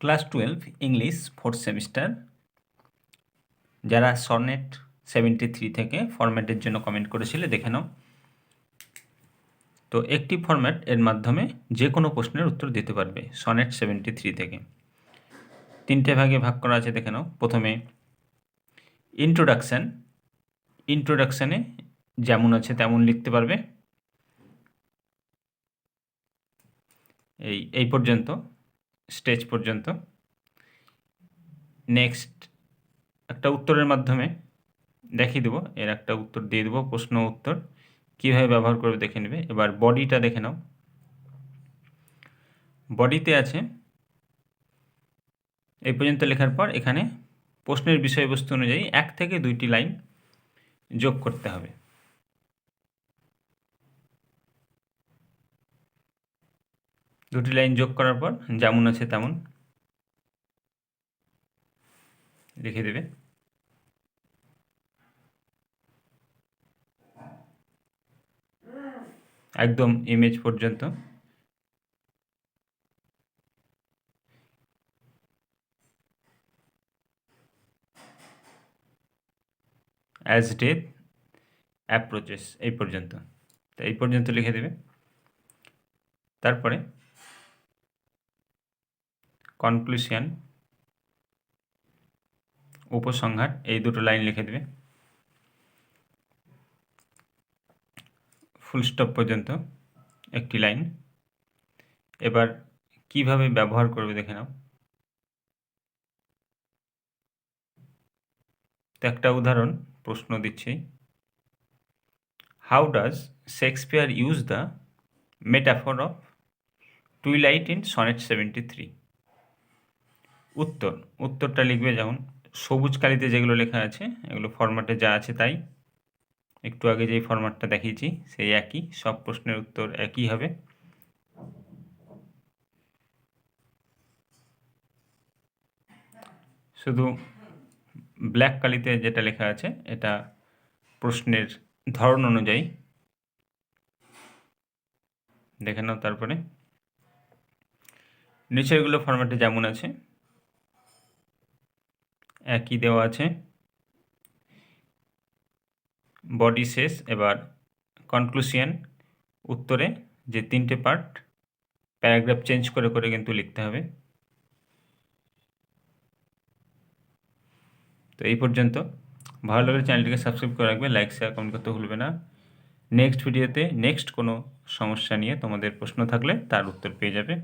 Class twelve, English, fourth semester. যারা sonnet seventy three থেকে ফরম্যাটের জন্য কমেন্ট করেছিলে, দেখে নাও। তো একটি ফরম্যাট এর মাধ্যমে যে কোনো প্রশ্নের উত্তর দিতে পারবে সনেট সেভেন্টি থ্রি থেকে। তিনটে ভাগে ভাগ করা আছে, দেখে নাও। প্রথমে ইন্ট্রোডাকশান ইন্ট্রোডাকশানে যেমন আছে তেমন লিখতে পারবে। এই এই পর্যন্ত। স্টেজ পর্যন্ত। নেক্সট, একটা উত্তরের মাধ্যমে দেখিয়ে দেবো। এর একটা উত্তর দিয়ে দেবো, প্রশ্ন উত্তর। কীভাবে ব্যবহার করবে দেখে নেবে। এবার বডিটা দেখে নাও। বডিতে আছে এই পর্যন্ত লেখার পর এখানে প্রশ্নের বিষয়বস্তু অনুযায়ী এক থেকে দুইটি লাইন যোগ করতে হবে। দুটি লাইন যোগ করার পর যেমন আছে তেমন লিখে দেবে। একদম ইমেজ পর্যন্ত। অ্যাজ ডেথ অ্যাপ্রোচেস এই পর্যন্ত। তো এই পর্যন্ত লিখে দেবে। তারপরে কনক্লুশন উপসংহার, এই দুটো লাইন লিখে দেবে। ফুল স্টপ পর্যন্ত একটি লাইন এবার কীভাবে ব্যবহার করবে দেখে নাও। তো একটা উদাহরণ, প্রশ্ন দিচ্ছি। How does Shakespeare use the metaphor of twilight in sonnet seventy three উত্তর, উত্তরটা লিখবে যেমন, সবুজ কালিতে যেগুলো লেখা আছে, এগুলো ফরম্যাটে যা আছে তাই। একটু আগে যেই ফরম্যাটটা দেখিয়েছি, সেই একই, সব প্রশ্নের উত্তর একই হবে। শুধু ব্ল্যাক কালিতে যেটা লেখা আছে, এটা প্রশ্নের ধরন অনুযায়ী। দেখে নাও তারপরে। নিচেরগুলো ফরম্যাটে যেমন আছে একই দেওয়া আছে। বডি শেষ এবার কনক্লুশিয়ান উত্তরে যে তিনটে পার্ট প্যারাগ্রাফ চেঞ্জ করে করে কিন্তু লিখতে হবে। তো এই পর্যন্ত। ভালো লাগলে চ্যানেলটিকে সাবস্ক্রাইব করে রাখবে লাইক শেয়ার কমেন্ট করতে ভুলবে না। নেক্সট ভিডিওতে নেক্সট কোনো সমস্যা নিয়ে তোমাদের প্রশ্ন থাকলে তার উত্তর পেয়ে যাবে।